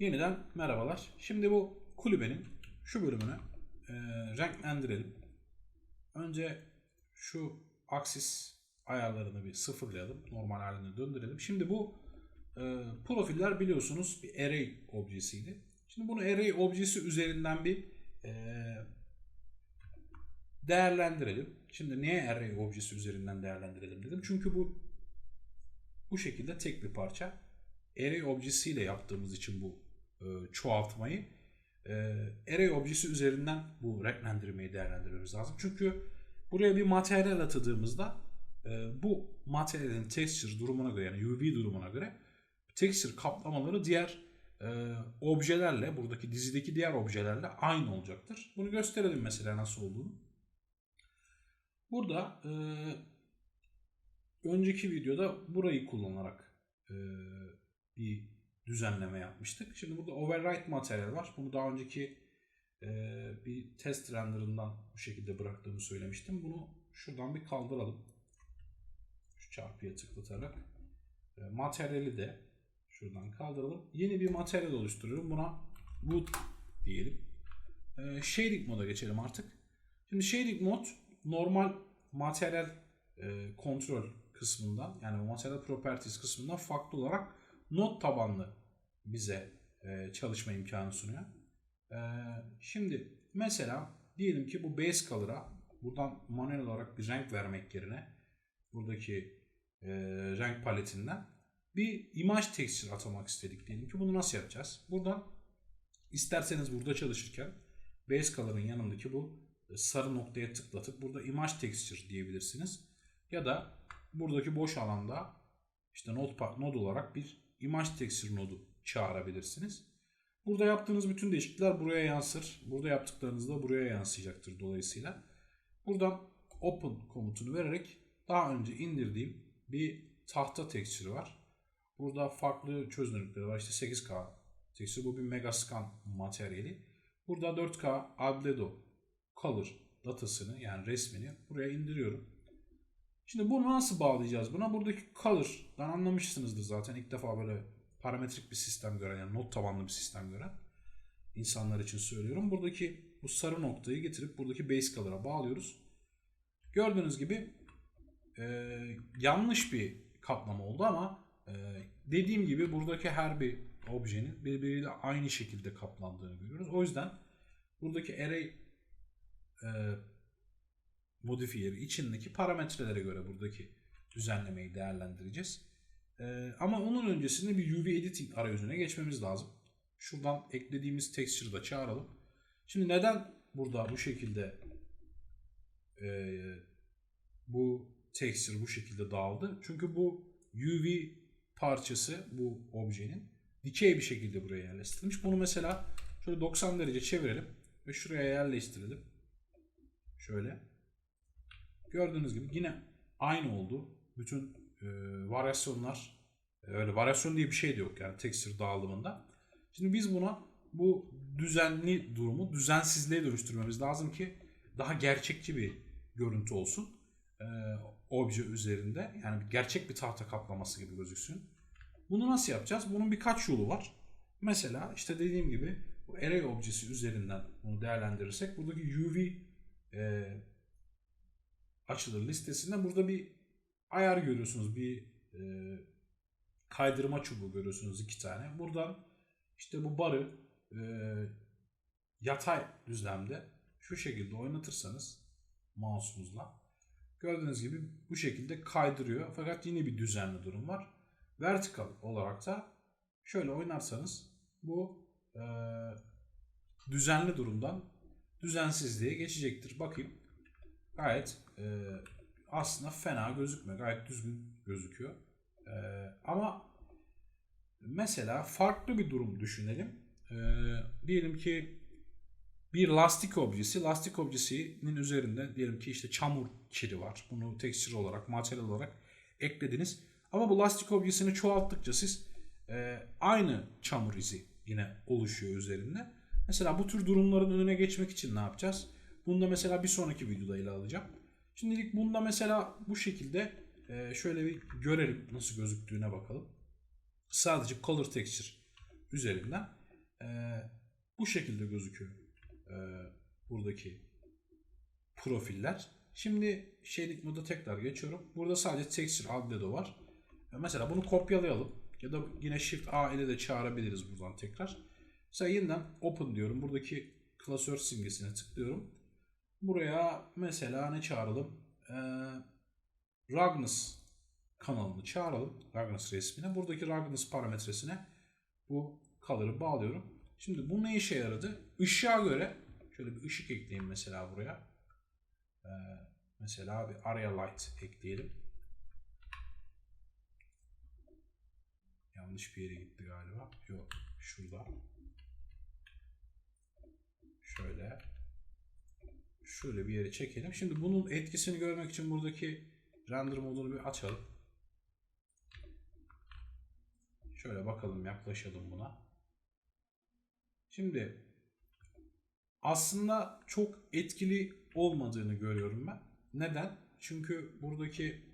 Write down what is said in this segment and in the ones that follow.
Yeniden merhabalar. Şimdi bu kulübenin şu bölümünü e, renklendirelim. Önce şu aksis ayarlarını bir sıfırlayalım. Normal haline döndürelim. Şimdi bu e, profiller biliyorsunuz bir array objesiydi. Şimdi bunu array objesi üzerinden bir e, değerlendirelim. Şimdi niye array objesi üzerinden değerlendirelim dedim. Çünkü bu bu şekilde tek bir parça. Array objesiyle yaptığımız için bu e, çoğaltmayı e, array objesi üzerinden bu renklendirmeyi değerlendirmemiz lazım. Çünkü buraya bir materyal atadığımızda e, bu materyalin texture durumuna göre yani UV durumuna göre texture kaplamaları diğer e, objelerle buradaki dizideki diğer objelerle aynı olacaktır. Bunu gösterelim mesela nasıl olduğunu. Burada önceki videoda burayı kullanarak bir düzenleme yapmıştık. Şimdi burada override materyal var. Bunu daha önceki e, bir test renderından bu şekilde bıraktığımı söylemiştim. Bunu şuradan bir kaldıralım. Şu çarpıya tıklatarak. E, materyali de şuradan kaldıralım. Yeni bir materyal oluşturuyorum. Buna wood diyelim. E, shading moda geçelim artık. Şimdi shading mod normal materyal e, kontrol kısmından yani material properties kısmından farklı olarak not tabanlı bize e, çalışma imkanı sunuyor. E, şimdi mesela diyelim ki bu base color'a buradan manuel olarak bir renk vermek yerine buradaki e, renk paletinden bir image texture atamak istedik diyelim ki bunu nasıl yapacağız? Buradan isterseniz burada çalışırken base color'ın yanındaki bu sarı noktaya tıklatıp burada image texture diyebilirsiniz. Ya da buradaki boş alanda işte node, node olarak bir image texture nodu çağırabilirsiniz. Burada yaptığınız bütün değişiklikler buraya yansır. Burada yaptıklarınız da buraya yansıyacaktır dolayısıyla. Buradan open komutunu vererek daha önce indirdiğim bir tahta texture var. Burada farklı çözünürlükleri var. İşte 8K texture. Bu bir Megascan materyali. Burada 4K Albedo color datasını yani resmini buraya indiriyorum. Şimdi bunu nasıl bağlayacağız buna? Buradaki color'dan anlamışsınızdır zaten. ilk defa böyle parametrik bir sistem gören yani not tabanlı bir sistem gören insanlar için söylüyorum. Buradaki bu sarı noktayı getirip buradaki base color'a bağlıyoruz. Gördüğünüz gibi e, yanlış bir kaplama oldu ama e, dediğim gibi buradaki her bir objenin birbiriyle aynı şekilde kaplandığını görüyoruz. O yüzden buradaki array e, modifiyeri içindeki parametrelere göre buradaki düzenlemeyi değerlendireceğiz. Ee, ama onun öncesinde bir UV editing arayüzüne geçmemiz lazım. Şuradan eklediğimiz texture'ı da çağıralım. Şimdi neden burada bu şekilde e, bu texture bu şekilde dağıldı? Çünkü bu UV parçası bu objenin dikey bir şekilde buraya yerleştirilmiş. Bunu mesela şöyle 90 derece çevirelim ve şuraya yerleştirelim. Şöyle. Gördüğünüz gibi yine aynı oldu. Bütün e, varyasyonlar e, öyle varyasyon diye bir şey de yok yani texture dağılımında. Şimdi biz buna bu düzenli durumu düzensizliğe dönüştürmemiz lazım ki daha gerçekçi bir görüntü olsun. E, obje üzerinde yani gerçek bir tahta kaplaması gibi gözüksün. Bunu nasıl yapacağız? Bunun birkaç yolu var. Mesela işte dediğim gibi bu array objesi üzerinden bunu değerlendirirsek buradaki UV e, açılır listesinde burada bir ayar görüyorsunuz. Bir e, kaydırma çubuğu görüyorsunuz iki tane. Buradan işte bu barı e, yatay düzlemde şu şekilde oynatırsanız mouse'umuzla gördüğünüz gibi bu şekilde kaydırıyor. Fakat yine bir düzenli durum var. Vertikal olarak da şöyle oynarsanız bu e, düzenli durumdan düzensizliğe geçecektir. Bakayım. Gayet e, aslında fena gözükmüyor. Gayet düzgün gözüküyor. E, ama mesela farklı bir durum düşünelim. E, diyelim ki bir lastik objesi, lastik objesinin üzerinde diyelim ki işte çamur kiri var. Bunu texture olarak, materyal olarak eklediniz. Ama bu lastik objesini çoğalttıkça siz e, aynı çamur izi yine oluşuyor üzerinde. Mesela bu tür durumların önüne geçmek için ne yapacağız? Bunu da mesela bir sonraki videoda ele alacağım. Şimdilik bunda mesela bu şekilde e, şöyle bir görelim nasıl gözüktüğüne bakalım. Sadece color texture üzerinden. Ee, bu şekilde gözüküyor ee, buradaki profiller. Şimdi shading moda tekrar geçiyorum. Burada sadece texture albedo var. Mesela bunu kopyalayalım. Ya da yine shift A ile de çağırabiliriz buradan tekrar. Mesela yeniden open diyorum. Buradaki klasör simgesine tıklıyorum. Buraya mesela ne çağıralım? Ee, Ragnus kanalını çağıralım. Ragnus resmine. Buradaki Ragnus parametresine bu color'ı bağlıyorum. Şimdi bu ne işe yaradı? Işığa göre şöyle bir ışık ekleyeyim mesela buraya. Ee, mesela bir area light ekleyelim. Yanlış bir yere gitti galiba. Yok. Şurada. Şöyle. Şöyle bir yere çekelim. Şimdi bunun etkisini görmek için buradaki render modunu bir açalım. Şöyle bakalım yaklaşalım buna. Şimdi aslında çok etkili olmadığını görüyorum ben. Neden? Çünkü buradaki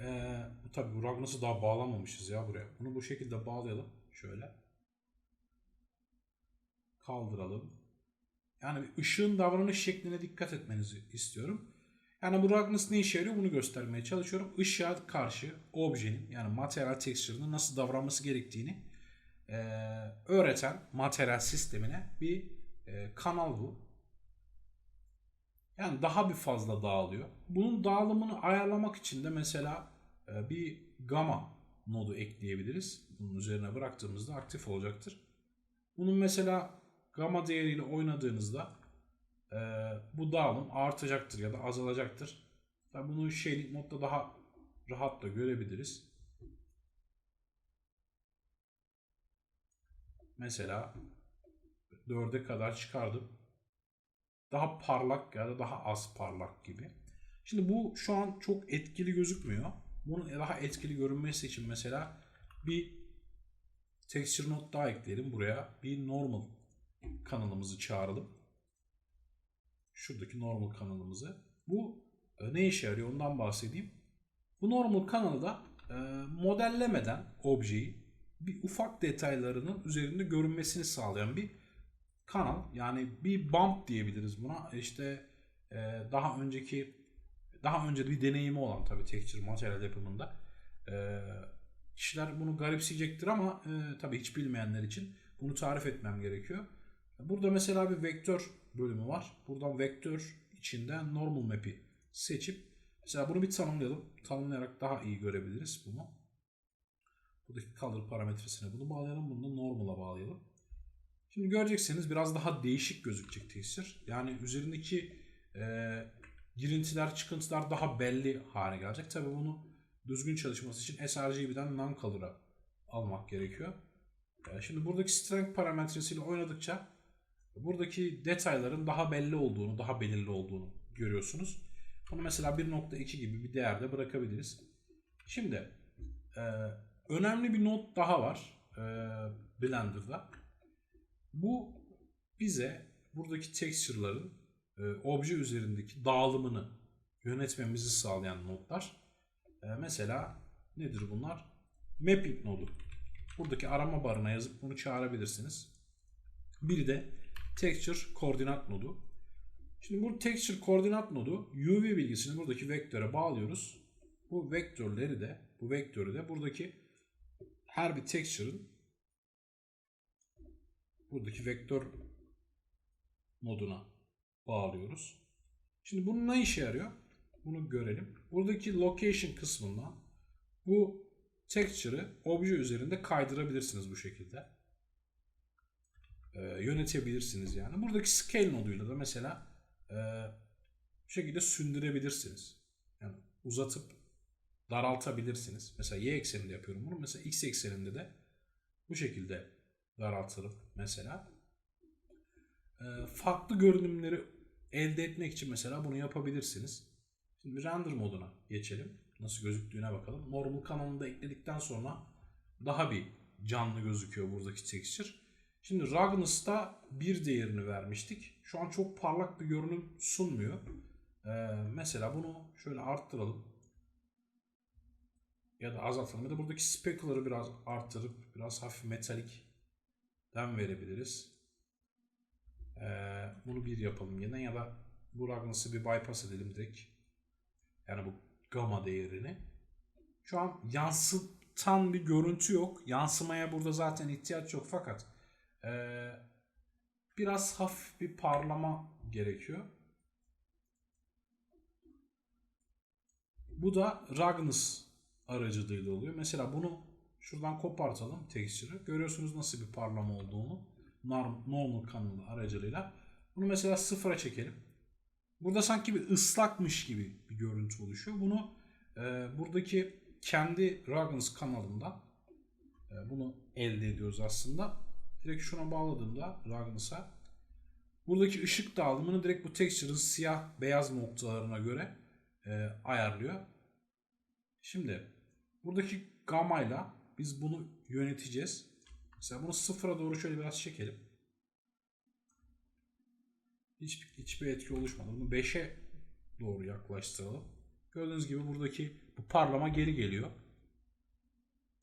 ee, tabii bu Ragnas'ı daha bağlamamışız ya buraya. Bunu bu şekilde bağlayalım. Şöyle. Kaldıralım. Yani ışığın davranış şekline dikkat etmenizi istiyorum. Yani bu Ragnas ne işe yarıyor bunu göstermeye çalışıyorum. Işığa karşı objenin yani materyal texture'ının nasıl davranması gerektiğini e, öğreten materyal sistemine bir e, kanal bu. Yani daha bir fazla dağılıyor. Bunun dağılımını ayarlamak için de mesela e, bir gamma nodu ekleyebiliriz. Bunun üzerine bıraktığımızda aktif olacaktır. Bunun mesela gamma değeriyle oynadığınızda e, bu dağılım artacaktır ya da azalacaktır. Tabii bunu shading modda daha rahat da görebiliriz. Mesela 4'e kadar çıkardım. Daha parlak ya da daha az parlak gibi. Şimdi bu şu an çok etkili gözükmüyor. Bunun daha etkili görünmesi için mesela bir texture node daha ekleyelim buraya. Bir normal kanalımızı çağıralım. Şuradaki normal kanalımızı. Bu e, ne işe yarıyor ondan bahsedeyim. Bu normal kanalı da e, modellemeden objeyi bir ufak detaylarının üzerinde görünmesini sağlayan bir kanal. Yani bir bump diyebiliriz buna. İşte e, daha önceki daha önce bir deneyimi olan tabii texture materyal yapımında e, kişiler bunu garipseyecektir ama e, tabii hiç bilmeyenler için bunu tarif etmem gerekiyor. Burada mesela bir vektör bölümü var. Buradan vektör içinde normal map'i seçip mesela bunu bir tanımlayalım. Tanımlayarak daha iyi görebiliriz bunu. Buradaki color parametresine bunu bağlayalım. Bunu da normal'a bağlayalım. Şimdi göreceksiniz biraz daha değişik gözükecek tesir. Yani üzerindeki e, girintiler, çıkıntılar daha belli hale gelecek. Tabi bunu düzgün çalışması için sRGB'den non-color'a almak gerekiyor. E, şimdi buradaki strength parametresiyle oynadıkça buradaki detayların daha belli olduğunu, daha belirli olduğunu görüyorsunuz. Bunu mesela 1.2 gibi bir değerde bırakabiliriz. Şimdi e, önemli bir not daha var e, Blender'da. Bu bize buradaki texture'ların e, obje üzerindeki dağılımını yönetmemizi sağlayan notlar. E, mesela nedir bunlar? Mapping nodu. Buradaki arama barına yazıp bunu çağırabilirsiniz. Biri de texture koordinat nodu. Şimdi bu texture koordinat nodu UV bilgisini buradaki vektöre bağlıyoruz. Bu vektörleri de bu vektörü de buradaki her bir texture'ın buradaki vektör moduna bağlıyoruz. Şimdi bunun ne işe yarıyor? Bunu görelim. Buradaki location kısmından bu texture'ı obje üzerinde kaydırabilirsiniz bu şekilde. Ee, yönetebilirsiniz yani. Buradaki scale noduyla da mesela e, bu şekilde sündürebilirsiniz. Yani uzatıp daraltabilirsiniz. Mesela y ekseninde yapıyorum bunu. Mesela x ekseninde de bu şekilde daraltırım mesela. E, farklı görünümleri elde etmek için mesela bunu yapabilirsiniz. Şimdi render moduna geçelim. Nasıl gözüktüğüne bakalım. Normal kanalını ekledikten sonra daha bir canlı gözüküyor buradaki texture. Şimdi Ragnus'ta bir değerini vermiştik. Şu an çok parlak bir görünüm sunmuyor. Ee, mesela bunu şöyle arttıralım. Ya da azaltalım. Ya da buradaki specular'ı biraz arttırıp biraz hafif metalik den verebiliriz. Ee, bunu bir yapalım yine ya da bu Ragnus'u bir bypass edelim direkt. Yani bu gamma değerini. Şu an yansıtan bir görüntü yok. Yansımaya burada zaten ihtiyaç yok fakat ee, biraz hafif bir parlama gerekiyor. Bu da Ragnus aracılığıyla oluyor. Mesela bunu şuradan kopartalım texture'ı. Görüyorsunuz nasıl bir parlama olduğunu. Norm- Normal kanalı aracılığıyla. Bunu mesela sıfıra çekelim. Burada sanki bir ıslakmış gibi bir görüntü oluşuyor. Bunu e, buradaki kendi Ragnus kanalında e, bunu elde ediyoruz aslında. Direkt şuna bağladığımda Ragnus'a buradaki ışık dağılımını direkt bu texture'ın siyah beyaz noktalarına göre e, ayarlıyor. Şimdi buradaki gamayla biz bunu yöneteceğiz. Mesela bunu sıfıra doğru şöyle biraz çekelim. Hiç, hiçbir etki oluşmadı. Bunu 5'e doğru yaklaştıralım. Gördüğünüz gibi buradaki bu parlama geri geliyor.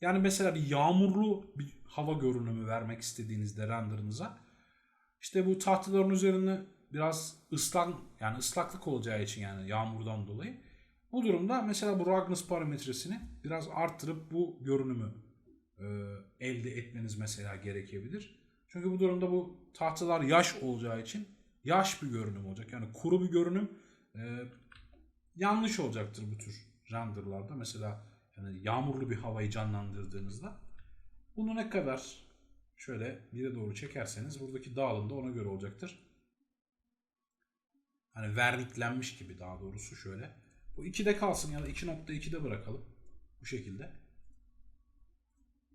Yani mesela bir yağmurlu bir hava görünümü vermek istediğinizde renderınıza işte bu tahtaların üzerine biraz ıslak yani ıslaklık olacağı için yani yağmurdan dolayı bu durumda mesela bu Ragnus parametresini biraz arttırıp bu görünümü e, elde etmeniz mesela gerekebilir. Çünkü bu durumda bu tahtalar yaş olacağı için yaş bir görünüm olacak. Yani kuru bir görünüm e, yanlış olacaktır bu tür renderlarda. Mesela yani yağmurlu bir havayı canlandırdığınızda bunu ne kadar şöyle bire doğru çekerseniz buradaki dağılım da ona göre olacaktır. Hani verniklenmiş gibi daha doğrusu şöyle. Bu 2'de kalsın ya da 2.2'de bırakalım. Bu şekilde.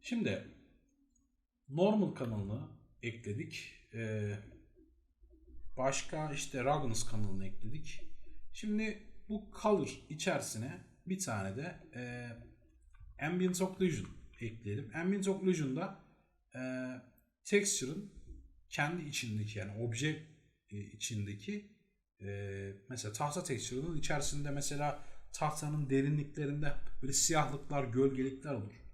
Şimdi normal kanalını ekledik. Ee, başka işte Ragnus kanalını ekledik. Şimdi bu color içerisine bir tane de e, ambient occlusion ekleyelim. Ambient occlusion'da e, texture'ın kendi içindeki yani obje e, içindeki e, mesela tahta texture'ının içerisinde mesela tahtanın derinliklerinde böyle siyahlıklar, gölgelikler olur.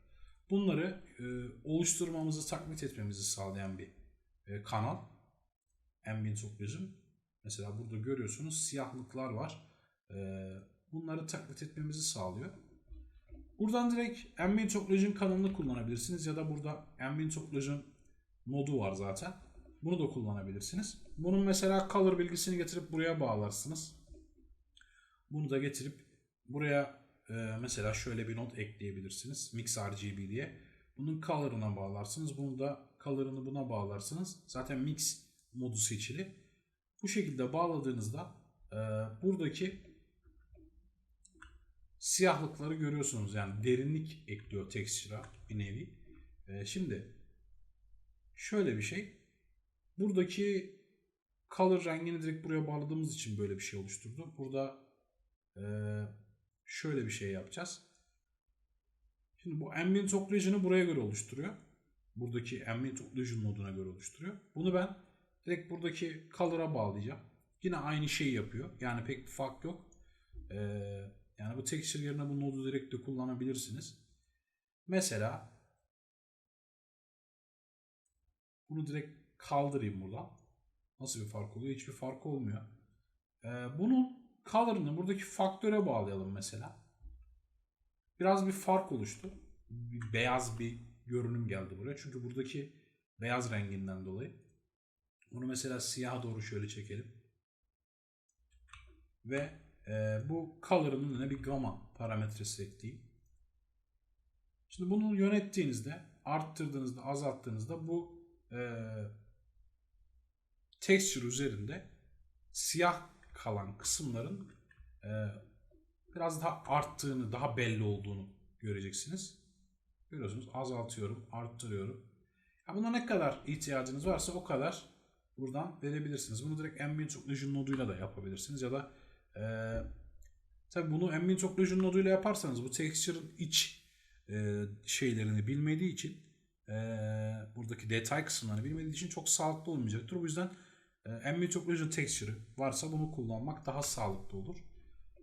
Bunları e, oluşturmamızı, taklit etmemizi sağlayan bir e, kanal. Ambient Occlusion. Mesela burada görüyorsunuz siyahlıklar var. E, bunları taklit etmemizi sağlıyor. Buradan direkt Ambient Occlusion kanalını kullanabilirsiniz ya da burada Ambient Occlusion modu var zaten. Bunu da kullanabilirsiniz. Bunun mesela color bilgisini getirip buraya bağlarsınız. Bunu da getirip buraya e, mesela şöyle bir not ekleyebilirsiniz. Mix RGB diye. Bunun color'ına bağlarsınız. Bunu da color'ını buna bağlarsınız. Zaten mix modu seçili. Bu şekilde bağladığınızda e, buradaki siyahlıkları görüyorsunuz. Yani derinlik ekliyor texture'a bir nevi. E, şimdi şöyle bir şey. Buradaki color rengini direkt buraya bağladığımız için böyle bir şey oluşturdu. Burada e, şöyle bir şey yapacağız. Şimdi bu ambient occlusion'ı buraya göre oluşturuyor. Buradaki ambient occlusion moduna göre oluşturuyor. Bunu ben direkt buradaki color'a bağlayacağım. Yine aynı şeyi yapıyor. Yani pek bir fark yok. Ee, yani bu texture yerine bu nodu direkt de kullanabilirsiniz. Mesela bunu direkt kaldırayım buradan. Nasıl bir fark oluyor? Hiçbir fark olmuyor. Ee, bunun color'ını buradaki faktöre bağlayalım mesela. Biraz bir fark oluştu. Bir beyaz bir görünüm geldi buraya. Çünkü buradaki beyaz renginden dolayı. Bunu mesela siyaha doğru şöyle çekelim. Ve e, bu color'ın önüne bir gamma parametresi ekleyeyim. Şimdi bunu yönettiğinizde, arttırdığınızda, azalttığınızda bu e, texture üzerinde siyah kalan kısımların e, biraz daha arttığını, daha belli olduğunu göreceksiniz. Görüyorsunuz azaltıyorum, arttırıyorum. Ya buna ne kadar ihtiyacınız varsa o kadar buradan verebilirsiniz. Bunu direkt Ambient Occlusion noduyla da yapabilirsiniz ya da e, tabi bunu Ambient Occlusion noduyla yaparsanız bu texture'ın iç e, şeylerini bilmediği için e, buradaki detay kısımlarını bilmediği için çok sağlıklı olmayacaktır. O yüzden e, Ambient Occlusion Texture'ı varsa bunu kullanmak daha sağlıklı olur.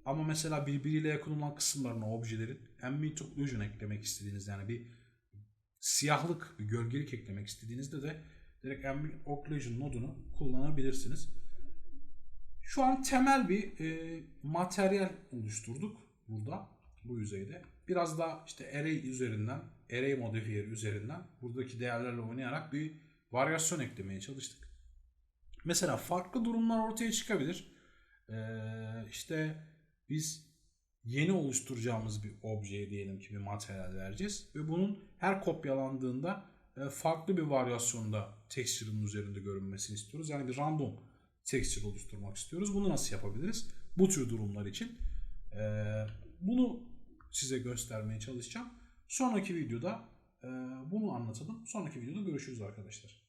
Ama mesela birbiriyle yakın olan kısımlarına objelerin Ambient Occlusion eklemek istediğiniz yani bir siyahlık, bir gölgelik eklemek istediğinizde de direkt Ambient Occlusion nodunu kullanabilirsiniz. Şu an temel bir e, materyal oluşturduk burada bu yüzeyde. Biraz da işte array üzerinden, array modifier üzerinden buradaki değerlerle oynayarak bir varyasyon eklemeye çalıştık. Mesela farklı durumlar ortaya çıkabilir. Ee, işte biz yeni oluşturacağımız bir objeye diyelim ki bir materyal vereceğiz ve bunun her kopyalandığında e, farklı bir varyasyonda texture'ın üzerinde görünmesini istiyoruz. Yani bir random texture oluşturmak istiyoruz. Bunu nasıl yapabiliriz? Bu tür durumlar için e, bunu size göstermeye çalışacağım. Sonraki videoda e, bunu anlatalım. Sonraki videoda görüşürüz arkadaşlar.